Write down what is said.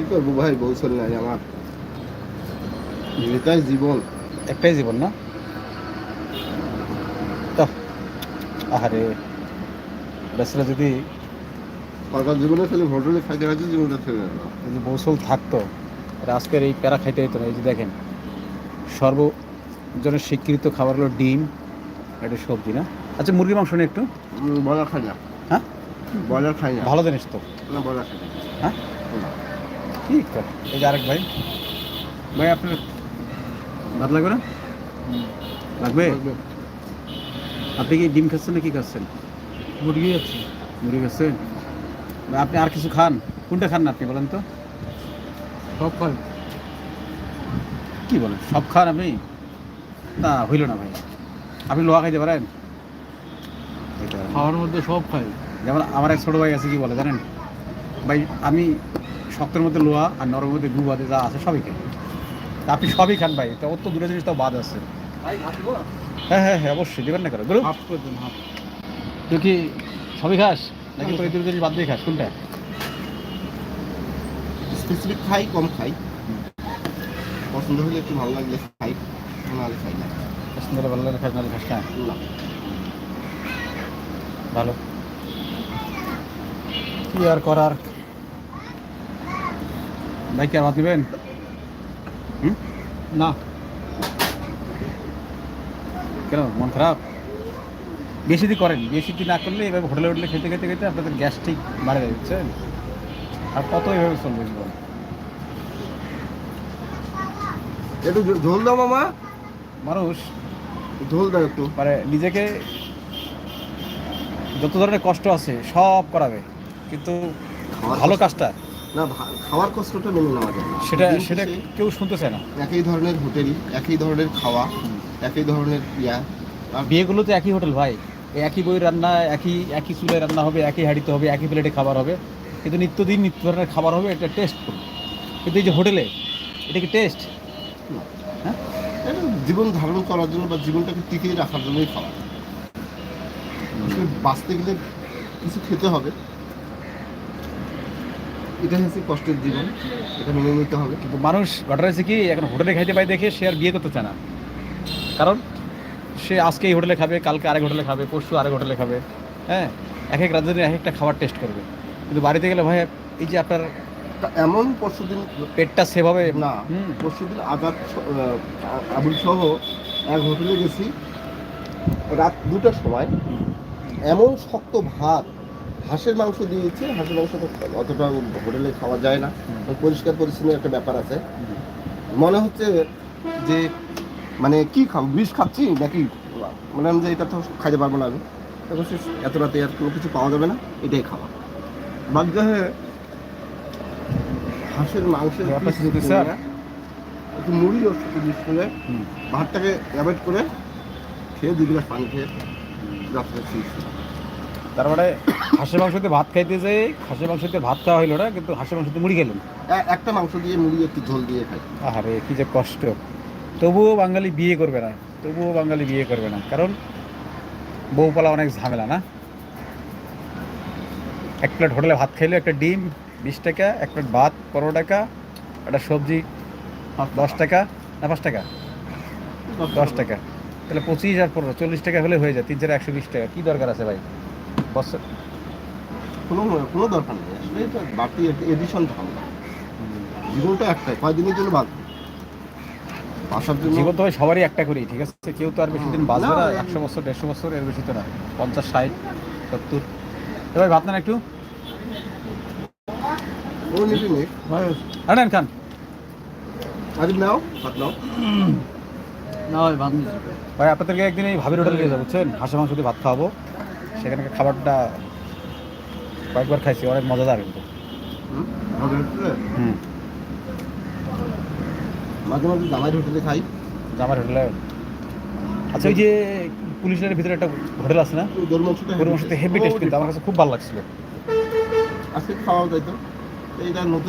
কি করব ভাই? বৌসল নাই আমার। এটাই জীবন। একটাই জীবন না? তো আহারে যদি সরকার জীবনে খালি হোটেলে খাইতে খাইতে জীবনটা ছেড়ে গেল যদি বৌসল থাকতো আজকের এই প্যারা খাইতে হতো না। এই যে দেখেন সর্বজনের স্বীকৃত খাবার হলো ডিম এটা সবজি না? আচ্ছা মুরগির মাংস নিয়ে একটু। বয়লার খাই না হ্যাঁ? বয়লার খাই না ভালো জিনিস তো। না বয়লার খাই না হ্যাঁ। ঠিক আছে এই যে আরেক ভাই। ভাই আপনার ভাত লাগবে? না লাগবে। আপনি কি ডিম খাচ্ছেন না কি খাচ্ছেন? মুরগি আছে। মুড়ি খাচ্ছেন? আপনি আর কিছু খান? কোনটা খান না আপনি বলেন তো? সব খাই কি বলেন? সব খান আপনি? না হইল না ভাই। আপনি লোহা খাইতে পারেন। খাওয়ার মধ্যে সব খাই। যেমন আমার এক ছোটো ভাই আছে কি বলে জানেন? ভাই আমি শক্তের মধ্যে লোহা আর নরমের মধ্যে গু বাদে যা আছে সবই খাই। আপনি সবই খান ভাই তো ওর তো দুটো জিনিস তো বাদ আছে। হ্যাঁ হ্যাঁ হ্যাঁ অবশ্যই দেবেন না করে দেন তুই কি সবই খাস? নাকি তোর এই দুটো জিনিস বাদ দিয়ে খাস? কোনটা? স্পেসিফিক খাই কম খাই। পছন্দ হলে একটু ভালো লাগলে খাই নাহলে খাই না। পছন্দ হলে ভালো লাগে খাস নাহলে খাস না। ভালো। কি আর করার? ভাই কি আর ভাত নেবেন হুম না কেন মন খারাপ বেশি দিন করেন বেশি দিন না করলে এভাবে হোটেলে হোটেলে খেতে খেতে খেতে আপনাদের গ্যাস্ট্রিক বাড়ে যায় বুঝছেন আর কত এভাবে চলবে জীবন একটু ঝোল দাও মামা মানুষ ঝোল দাও একটু মানে নিজেকে যত ধরনের কষ্ট আছে সব করাবে কিন্তু ভালো কষ্ট- কাজটা না খাওয়ার কষ্টটা মেনে নেওয়া যায়। সেটা সেটা কেউ শুনতে চায় না। একই ধরনের হোটেল একই ধরনের খাওয়া একই ধরনের ইয়া। আর বিয়েগুলো তো একই হোটেল ভাই। একই বই রান্না একই একই চুলায় রান্না হবে একই হাঁড়িতে হবে একই প্লেটে খাবার হবে। কিন্তু নিত্যদিন নিত্য ধরনের খাবার হবে এটা টেস্ট কিন্তু এই যে হোটেলে এটা কি টেস্ট হ্যাঁ? জীবন ধারণ করার জন্য বা জীবনটাকে টিকিয়ে রাখার জন্যই খাওয়া। বাঁচতে গেলে কিছু খেতে হবে। এটা হচ্ছে কষ্টের জীবন এটা মেনে নিতে হবে। কিন্তু মানুষ ঘটনা হয়েছে কি এখন হোটেলে খাইতে পাই দেখে সে আর বিয়ে করতে চায় না। কারণ সে আজকে এই হোটেলে খাবে কালকে আরেক হোটেলে খাবে পরশু আরেক হোটেলে খাবে হ্যাঁ? এক এক রাজ্যের এক একটা খাবার টেস্ট করবে। কিন্তু বাড়িতে গেলে ভাই এই যে আপনার এমন পরশুদিন পেটটা সেভাবে না। পরশুদিন স- আবুল সহ এক হোটেলে গেছি রাত দুটার সময়। এমন শক্ত ভাত হাঁসের মাংস দিয়েছে হাঁসের মাংস অতটা হোটেলে খাওয়া যায় না। পরিষ্কার পরিচ্ছন্ন একটা ব্যাপার আছে। মনে হচ্ছে যে মানে কি খাম বিষ খাচ্ছি নাকি মনে যে এটা তো খাইতে পারব না আমি। তখন সে এত রাতে আর কোনো কিছু পাওয়া যাবে না এটাই খাওয়া। হয়ে হাঁসের মাংসের একটু মুড়ি সাথে মিক্স করে ভাতটাকে অ্যাভয়েড করে খেয়ে দুই গ্লাস পানি খেয়ে রাত্রে শুয়েছি তার মানে হাঁসের মাংসতে ভাত খাইতে যে হাঁসের মাংসতে ভাত খাওয়া হইল না কিন্তু হাঁসের মাংসতে মুড়ি খেলেন। একটা মাংস দিয়ে মুড়ি একটু ঝোল দিয়ে খাই। আরে কি যে কষ্ট। তবুও বাঙালি বিয়ে করবে না তবুও বাঙালি বিয়ে করবে না কারণ বউপালা অনেক ঝামেলা না? এক প্লেট হোটেলে ভাত খাইলে একটা ডিম বিশ টাকা এক প্লেট ভাত পনেরো টাকা একটা সবজি দশ টাকা না পাঁচ টাকা? দশ টাকা। তাহলে পঁচিশ আর পনেরো চল্লিশ টাকা হলে হয়ে যায় তিন চার একশো বিশ টাকা কী দরকার আছে ভাই? বছর কোনো কোনো দরকার নেই। আসলে বাড়তি এডিশন ঝামেলা জীবনটা একটাই কয়দিনের জন্য বাঁচবে? বাসার জন্য জীবন তো সবারই একটা করেই ঠিক আছে? কেউ তো আর বেশি দিন বাঁচবে না একশো বছর দেড়শো বছর এর বেশি তো না। পঞ্চাশ ষাট সত্তর। এ ভাই ভাত নেন একটু। আর নেন খান। নাও ভাত নাও। না ভাই ভাত ভাই আপনাদেরকে একদিন এই ভাবির হোটেলে নিয়ে যাব বুঝছেন? হাঁসের মাংস দিয়ে ভাত খাওয়াবো। সেখানকার খাবারটা কয়েকবার খাইছি অনেক মজাদার কিন্তু। হুম? মাঝে মাঝে জামাই হোটেলে খাই। হোটেলে আচ্ছা ওই যে পুলিশ লাইনের ভিতরে একটা হোটেল আছে না? মাংসটা হেভি টেস্ট কিন্তু আমার কাছে খুব ভালো লাগছিল। আজকে খাওয়া যাইতো এইটা নতুন